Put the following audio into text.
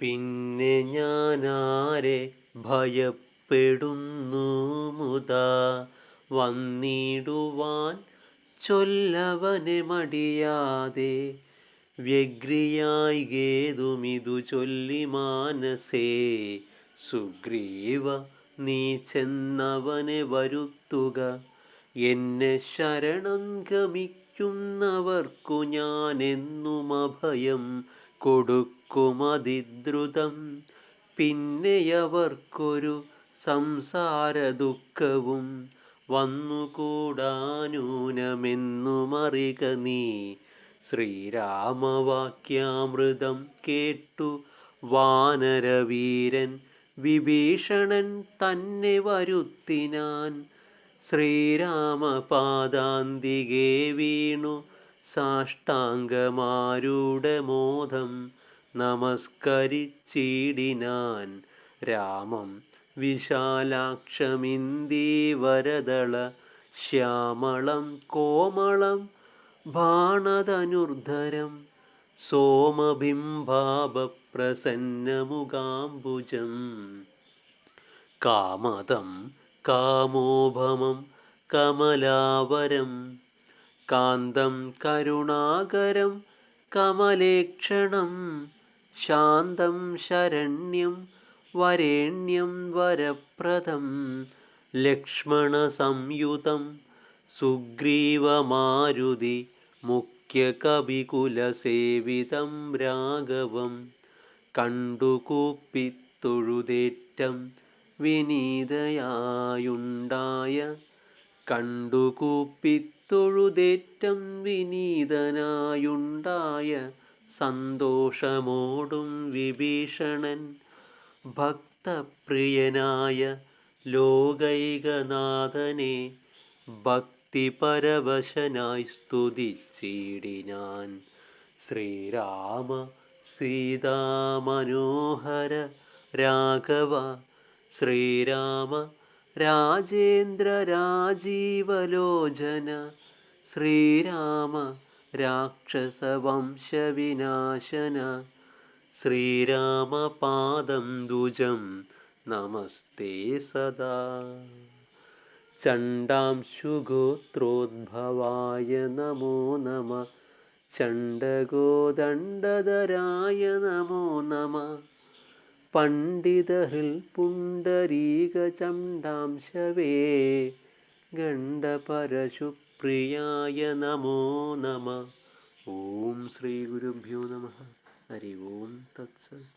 പിന്നെ ഞാനാരെ ഭയപ്പെടുന്നു മുതാ. വന്നിടുവാൻ ചൊല്ലവനെ മടിയാതെ. വ്യഗ്രിയായി ഗേതുമിതു ചൊല്ലി മാനസേ. സുഗ്രീവ നീ ചെന്നവനെ വരുത്തുക. എന്നെ ശരണം ഗമിക്കുന്നവർക്കു ഞാനെന്നുമഭയം കൊടുക്കുമതിദ്രുതം. പിന്നെയവർക്കൊരു സംസാര ദുഃഖവും വന്നുകൂടാനൂനമെന്നുമറിക നീ. ശ്രീരാമവാക്യാമൃതം കേട്ടു വാനരവീരൻ വിഭീഷണൻ തന്നെ വരുത്തിനാൻ. ശ്രീരാമപാദാന്തികേ വീണു സാഷ്ടാംഗമാരുടെ മോദം നമസ്കരിച്ചിടിനാൻ രാമം വിശാലാക്ഷമിന്ദീവരദള ശ്യാമളം കോമളം ബാണതനുർധരം സോമബിംബാപ്രസന്നമുഖാംബുജം കാമതം കാമോഭമം കമലാവരം കാന്തം കരുണാകരം കമലേക്ഷണം ശാന്തം ശരണ്യം വരേണ്യം വരപ്രദം ലക്ഷ്മണസംയുതം സുഗ്രീവമാരുതി മുഖ്യകവികുലസേവിതം രാഘവം കണ്ടുകൂപ്പിത്തൊഴുതേറ്റം വിനീതയായുണ്ടായ കണ്ടുകൂപ്പിത്തൊഴുതേറ്റം വിനീതനായുണ്ടായ സന്തോഷമോടും വിഭീഷണൻ. ഭക്തപ്രിയനായ ലോകൈകനാഥനെ ഭക്തിപരവശനായി സ്തുതിച്ചിടിനാൻ. ശ്രീരാമ സീതാമനോഹര രാഘവ ശ്രീരാമ രാജേന്ദ്ര രാജീവലോചന. ശ്രീരാമ രാക്ഷസവംശവിനാശന ശ്രീരാമപാദം ദുജം നമസ്തേ സദാ. ചണ്ടാംശുഗോത്രോദ്ഭവായ നമോ നമ. ചണ്ഡഗോദണ്ഡധരായ നമോ നമ. പണ്ഡിതഹൃൽ പുണ്ടരീകചണ്ഡാംശവേ ഗണ്ഡപരശുപ്രിയായ നമോ നമ. ഓം ശ്രീ ഗുരുഭ്യോ നമ. ഹരി ഓം തത്സത്